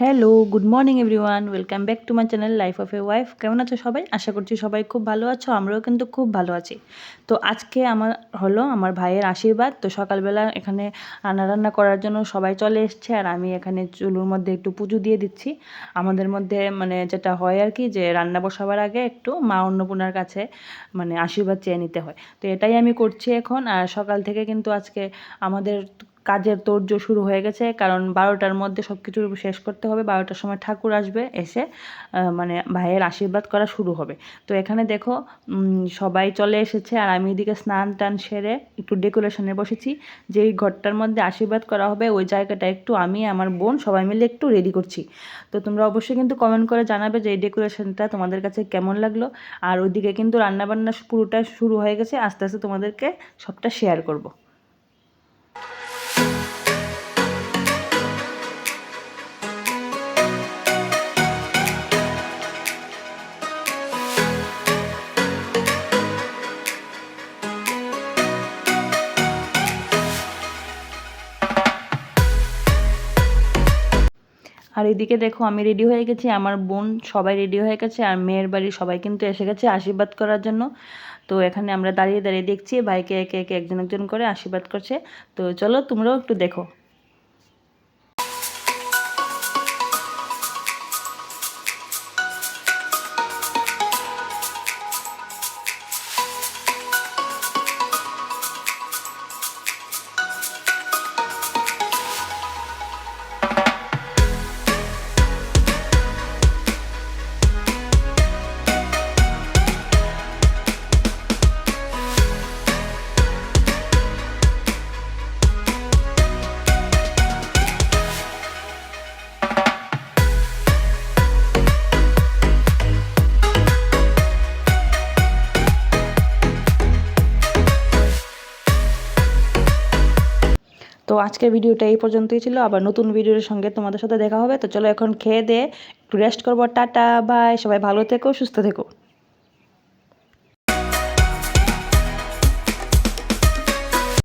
Hello good morning everyone welcome back to my channel life of a wife কেমন আছো সবাই? আশা করছি সবাই খুব ভালো আছো, আমরাও কিন্তু খুব ভালো আছি। তো আজকে আমার হলো আমার ভাইয়ের আশীর্বাদ। তো সকালবেলা এখানে রান্না রান্না করার জন্য সবাই চলে এসছে, আর আমি এখানে চুলোর মধ্যে একটু পুজো দিয়ে দিচ্ছি। আমাদের মধ্যে মানে যেটা হয় আর কি যে রান্না বসাবার আগে একটু মা অন্নপূর্ণার কাছে মানে আশীর্বাদ চেয়ে নিতে হয়। তো এটাই আমি করছি এখন, আর সকাল থেকে কিন্তু আজকে আমাদের কাজের তোড়জোড় শুরু হয়ে গেছে, কারণ বারোটার মধ্যে সব কিছু শেষ করতে হবে, বারোটার সময় ঠাকুর আসবে, এসে মানে ভাইয়ের আশীর্বাদ করা শুরু হবে। তো এখানে দেখো সবাই চলে এসেছে আর আমি এদিকে স্নান টান সেরে একটু ডেকোরেশনে বসেছি। যেই ঘরটার মধ্যে আশীর্বাদ করা হবে, ওই জায়গাটা একটু আমি, আমার বোন সবাই মিলে একটু রেডি করছি। তো তোমরা অবশ্যই কিন্তু কমেন্ট করে জানাবে যে এই ডেকোরেশনটা তোমাদের কাছে কেমন লাগল। আর ওইদিকে কিন্তু রান্নাবান্না পুরোটা শুরু হয়ে গেছে, আস্তে আস্তে তোমাদেরকে সবটা শেয়ার করব। আর এদিকে দেখো, আমি রেডি হয়ে গেছি। আমার বোন সবাই রেডি হয়ে গেছে আর মেয়ের বাড়ির সবাই কিন্তু এসে গেছে আশীর্বাদ করার জন্য। তো এখানে আমরা দাঁড়িয়ে দাঁড়িয়ে দেখছি, ভাইকে একে একে একজন একজন করে আশীর্বাদ করছে। তো চলো তোমরাও একটু দেখো। তো আজকের ভিডিওটা এই পর্যন্তই ছিল। আবার নতুন ভিডিওর সঙ্গে তোমাদের সাথে দেখা হবে। তো চলো এখন খেয়ে দিয়ে একটু রেস্ট করব। টাটা বাই সবাই ভালো থেকো, সুস্থ থেকো।